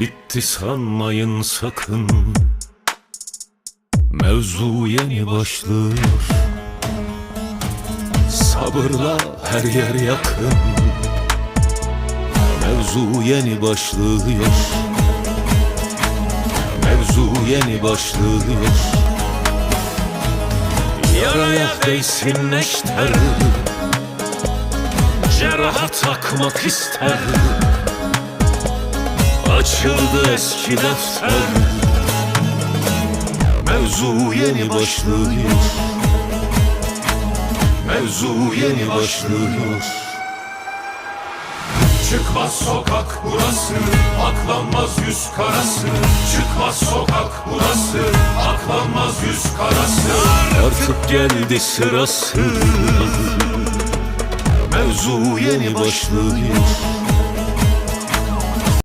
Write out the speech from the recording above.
Bitti sanmayın sakın. Mevzu yeni başlıyor. Sabırla her yer yakın. Mevzu yeni başlıyor. Mevzu yeni başlıyor. Yaraya değsin neşter. Ceraha takmak ister Açıldı eski defter. Mevzu yeni başlıyor. Mevzu yeni başlıyor. Çıkmaz sokak burası Aklanmaz yüz karası. Çıkmaz sokak burası Aklanmaz yüz karası. Artık geldi sırası. Mevzu yeni başlıyor